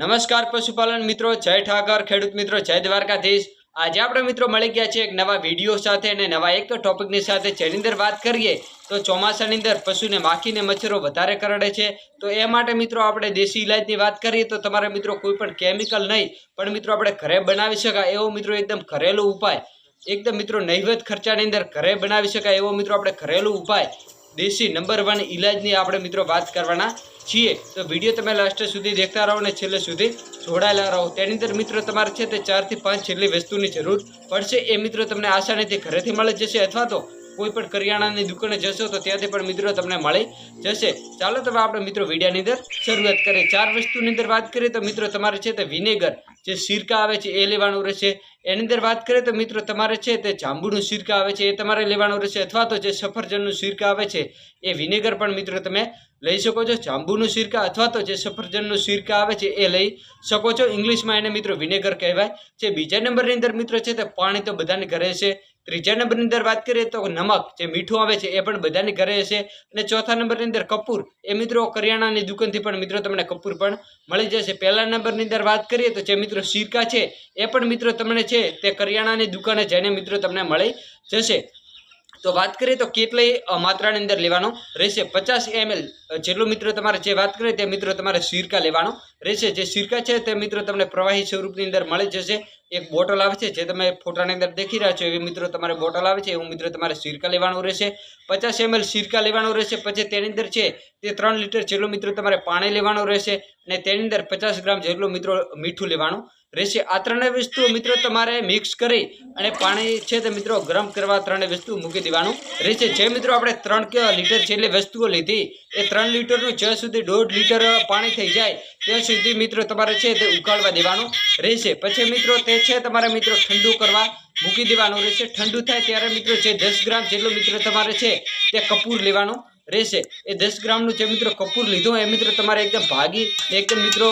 નમસ્કાર પશુપાલન મિત્રો, જય ઠાકર, ખેડૂત મિત્રો, જય દ્વારકાધીશ. આજે આપણે મિત્રો મળી ગયા છે એક નવા વીડિયો સાથે અને નવા એક ટોપિકની સાથે. જેની અંદર વાત કરીએ તો ચોમાસાની અંદર પશુને માખીને મચ્છરો વધારે કરડે છે. તો એ માટે મિત્રો આપણે દેશી ઇલાજની વાત કરીએ તો તમારે મિત્રો કોઈ પણ કેમિકલ નહીં, પણ મિત્રો આપણે ઘરે બનાવી શકાય એવો મિત્રો એકદમ ઘરેલું ઉપાય. એકદમ મિત્રો નહિવત ખર્ચાની અંદર ઘરે બનાવી શકાય એવો મિત્રો આપણે ઘરેલું ઉપાય. દેશી નંબર વન ઇલાજની આપણે મિત્રો વાત કરવાના છીએ. તો વીડિયો તમે લાસ્ટ સુધી દેખતા રહો અને છેલ્લે સુધી જોડાયેલા રહો. તેની અંદર મિત્રો તમારે છે તે ચારથી પાંચ છેલ્લી વસ્તુની જરૂર પડશે. એ મિત્રો તમને આસાનીથી ઘરેથી મળી જશે અથવા તો કોઈ પણ કરિયાણાની દુકાને જશો તો ત્યાંથી પણ મિત્રો તમને મળી જશે. ચાલો તમે આપણે મિત્રો વિડીયોની અંદર શરૂઆત કરીએ. ચાર વસ્તુની અંદર વાત કરીએ તો મિત્રો તમારે છે તે વિનેગર, જે સિરકા આવે છે એ લેવાનું રહેશે. એની અંદર વાત કરીએ તો મિત્રો તમારે છે તે જાંબુનું સિરકા આવે છે એ તમારે લેવાનું રહેશે અથવા તો જે સફરજનનું સિરકા આવે છે એ વિનેગર પણ મિત્રો તમે લઈ શકો છો. જાંબુનું સિરકા અથવા તો જે સફરજનનું સિરકા આવે છે એ લઈ શકો છો. ઇંગ્લિશમાં એને મિત્રો વિનેગર કહેવાય. છે બીજા નંબરની અંદર મિત્રો છે તે પાણી તો બધાને ઘરે છે. ત્રીજા નંબરની અંદર વાત કરીએ તો નમક જે મીઠું આવે છે એ પણ બધાની ઘરે હશે અને ચોથા નંબરની અંદર કપૂર. એ મિત્રો કરિયાણાની દુકાનથી પણ મિત્રો તમને કપૂર પણ મળી જશે. પહેલા નંબરની અંદર વાત કરીએ તો જે મિત્રો સિરકા છે, એ પણ મિત્રો તમને છે તે કરિયાણાની દુકાને જઈને મિત્રો તમને મળી જશે. તો વાત કરીએ તો કેટલી માત્રાની અંદર લેવાનો રહેશે? પચાસ એમએલ જેટલું મિત્રો તમારે જે વાત કરીએ તે મિત્રો તમારે સિરકા લેવાનો રહેશે. જે સિરકા છે તે મિત્રો તમને પ્રવાહી સ્વરૂપની અંદર મળી જશે. એક બોટલ આવે છે, જે તમે ફોટાની અંદર દેખી રહ્યા છો, એવી મિત્રો તમારે બોટલ આવે છે, એવું મિત્રો તમારે સિરકા લેવાનું રહેશે. પચાસ એમએલ સિરકા લેવાનું રહેશે, પછી તેની અંદર છે તે ત્રણ લીટર જેટલું મિત્રો તમારે પાણી લેવાનું રહેશે અને તેની અંદર પચાસ ગ્રામ જેટલું મિત્રો મીઠું લેવાનું રહેશે આ ત્રણેય વસ્તુઓ મિત્રો તમારે મિક્સ કરી અને પાણી છે તે મિત્રો ગરમ કરવા ત્રણેય વસ્તુ મૂકી દેવાનું. રહેશે જે મિત્રો આપણે ત્રણ લીટર જેટલી વસ્તુઓ લીધી, એ ત્રણ લીટરનું જ્યાં સુધી દોઢ લીટર પાણી થઈ જાય, ત્યાં સુધી મિત્રો તમારે છે તે ઉકાળવા દેવાનું. રહેશે પછી મિત્રો તે છે તમારે મિત્રો ઠંડુ કરવા મૂકી દેવાનું. રહેશે ઠંડુ થાય ત્યારે મિત્રો જે દસ ગ્રામ જેટલું મિત્રો તમારે છે તે કપૂર લેવાનું. રહેશે. એ દસ ગ્રામનું જે મિત્રો કપૂર લીધો એ મિત્રો તમારે એકદમ ભાગી એકદમ મિત્રો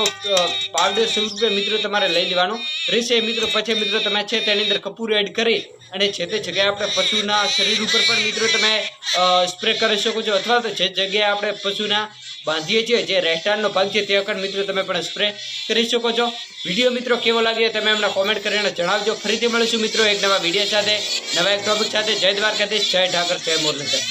પાવડર સ્વરૂપે મિત્રો તમારે લઈ લેવાનું. રહેશે મિત્રો પછી મિત્રો તમે છે તેની અંદર કપૂર એડ કરી અને જે તે જગ્યાએ આપણે પશુના શરીર ઉપર પણ મિત્રો તમે સ્પ્રે કરી શકો છો. અથવા તો જે જગ્યાએ આપણે પશુના બાંધીએ છીએ, જે રહેઠાણનો ભાગ છે તે વખત મિત્રો તમે પણ સ્પ્રે કરી શકો છો. વીડિયો મિત્રો કેવો લાગ્યો તમે એમને કોમેન્ટ કરીને જણાવજો. ફરીથી મળીશું મિત્રો એક નવા વીડિયો સાથે. નવા એક ટોપિક સાથે. જય દ્વારકાધીશ. જય ઠાકર. જય મુરલીધર.